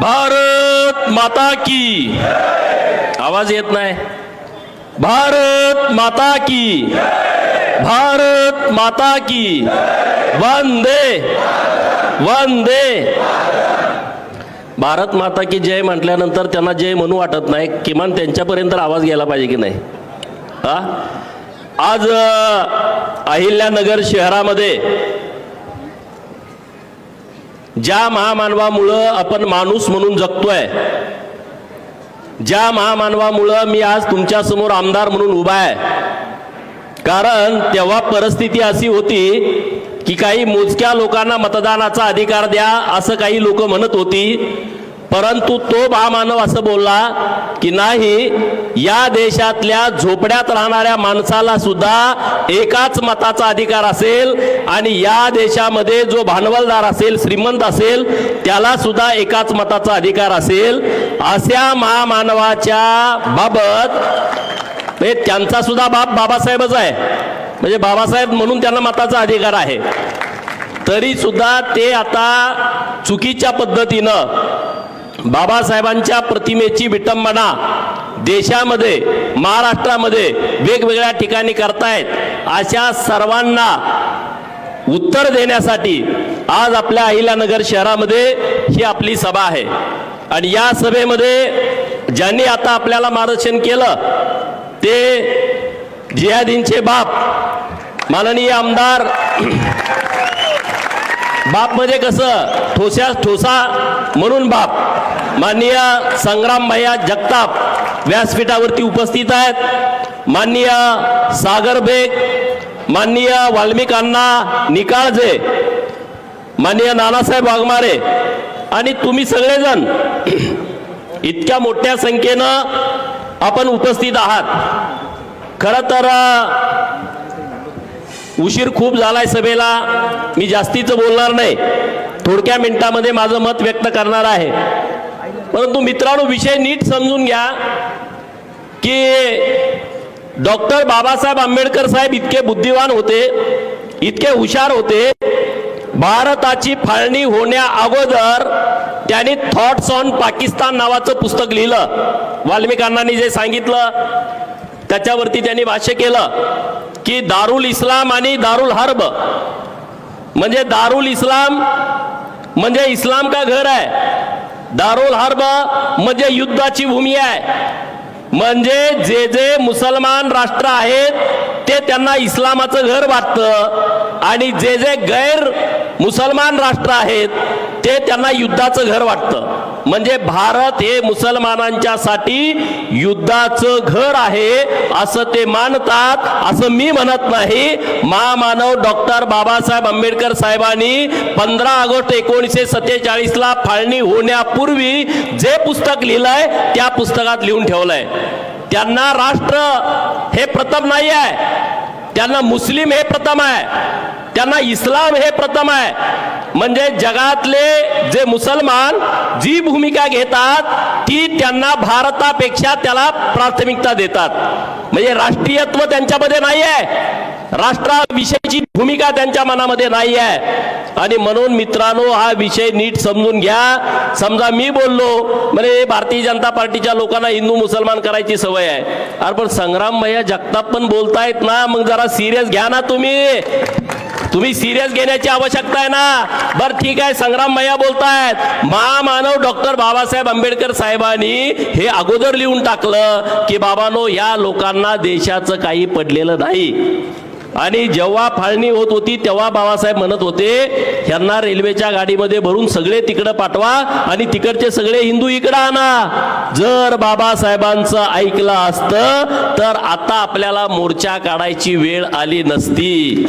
भारत माता की। आवाज येत नाही. भारत माता की। भारत माता की। वंदे। वंदे। भारत माता की जय म्हटल्यानंतर त्यांना जय म्हणू वाटत नाही. किमान त्यांच्यापर्यंत आवाज गेला पाहिजे की नाही? हा? आज अहिल्यानगर शहरामध्ये ज्या महामानवामुळं आपण माणूस म्हणून जगतोय ज्या महामानवामुळं मी आज तुमच्यासमोर आमदार म्हणून उभा आहे कारण तेव्हा परिस्थिती अशी होती की काही मोजक्या लोकांना मतदानाचा अधिकार द्या असं काही लोक म्हणत होती. परंतु तो महामानव असं बोलला की नाही या देशातल्या झोपड्यात राहणाऱ्या माणसाला सुद्धा एकाच मताचा अधिकार असेल आणि या देशामध्ये जो भांडवलदार असेल श्रीमंत असेल त्याला सुद्धा एकाच मताचा अधिकार असेल. अशा महामानवाच्या बाबत त्यांचा सुद्धा बाप बाबासाहेबच आहे. म्हणजे बाबासाहेब म्हणून त्यांना मताचा अधिकार आहे. तरी सुद्धा ते आता चुकीच्या पद्धतीनं बाबासाहेबांच्या प्रतिमेची विटंबना देशामध्ये महाराष्ट्रामध्ये वेगवेगळ्या ठिकाणी करतायत. अशा सर्वांना उत्तर देण्यासाठी आज आपल्या अहिल्यानगर शहरामध्ये ही आपली सभा आहे. आणि या सभेमध्ये ज्यांनी आता आपल्याला मार्गदर्शन केलं ते जियादींचे बाप माननीय आमदार बाप म्हणजे कसं? ठोस्या ठोसा म्हणून बाप. माननीय संग्राम भैया जगताप व्यासपीठावरती उपस्थित आहेत. माननीय सागर बेग माननीय वाल्मिकांना निकाळजे माननीय नानासाहेब वाघमारे आणि तुम्ही सगळेजण इतक्या मोठ्या संख्येनं आपण उपस्थित आहात. खरं तर उशीर खूप झालाय सभेला. मी जास्तीचं बोलणार नाही. थोडक्या मिनिटामध्ये माझं मत व्यक्त करणार आहे. परंतु मित्रांनो विषय नीट समजून घ्या की डॉक्टर बाबासाहेब आंबेडकर साहेब इतके बुद्धिवान होते इतके हुशार होते. भारताची फाळणी होण्या अगोदर त्यांनी थॉट्स ऑन पाकिस्तान नावाचं पुस्तक लिहिलं. वाल्मिकांना जे सांगितलं त्याच्यावरती त्यांनी भाष्य केलं. की दारुल इस्लाम आणि दारुल हर्ब. म्हणजे दारुल इस्लाम म्हणजे इस्लाम का घर आहे? दारुल हर्ब म्हणजे युद्धाची भूमी आहे. म्हणजे जे जे मुसलमान राष्ट्र आहेत ते त्यांना इस्लामाचं घर वाटतं. आणि जे जे गैर मुसलमान राष्ट्र आहेत ते त्यांना युद्धाचं घर वाटतं. म्हणजे भारत हे मुसलमानांच्यासाठी युद्धाचं घर आहे असं ते मानतात असं मी म्हणत नाही. महामानव डॉक्टर बाबासाहेब आंबेडकर साहेबांनी पंधरा ऑगस्ट एकोणीसशे सत्तेचाळीस ला फाळणी होण्यापूर्वी जे पुस्तक लिहिलंय त्या पुस्तकात लिहून ठेवलंय. त्यांना राष्ट्र हे प्रथम नाही आहे त्यांना मुस्लिम हे प्रथम आहे. त्यांना इस्लाम हे प्रथम आहे. म्हणजे जगातले जे मुसलमान जी भूमिका घेतात ती त्यांना भारतापेक्षा त्याला प्राथमिकता देतात. म्हणजे राष्ट्रीयत्व त्यांच्यामध्ये नाही आहे. राष्ट्राविषयीची भूमिका त्यांच्या मनामध्ये नाही आहे. आणि म्हणून मित्रांनो हा विषय नीट समजून घ्या. समजा मी बोललो म्हणजे भारतीय जनता पार्टीच्या लोकांना हिंदू मुसलमान करायची सवय आहे. अरे पण संग्राम भैया जगताप पण बोलतायत ना मग जरा सिरियस घ्या ना तुम्ही. तुम्ही सिरियस घेण्याची आवश्यकता आहे ना? बर ठीक आहे. संग्राम मैया बोलतायत. महामानव डॉक्टर बाबासाहेब आंबेडकर साहेबांनी हे अगोदर लिहून टाकलं की बाबानो या लोकांना देशाचं काही पडलेलं नाही. आणि जेव्हा फाळणी होत होती तेव्हा बाबासाहेब म्हणत होते ह्यांना रेल्वेच्या गाडीमध्ये भरून सगळे तिकडं पाठवा आणि तिकडचे सगळे हिंदू इकडं आणा. जर बाबासाहेबांचं ऐकलं असतं तर आता आपल्याला मोर्चा काढायची वेळ आली नसती.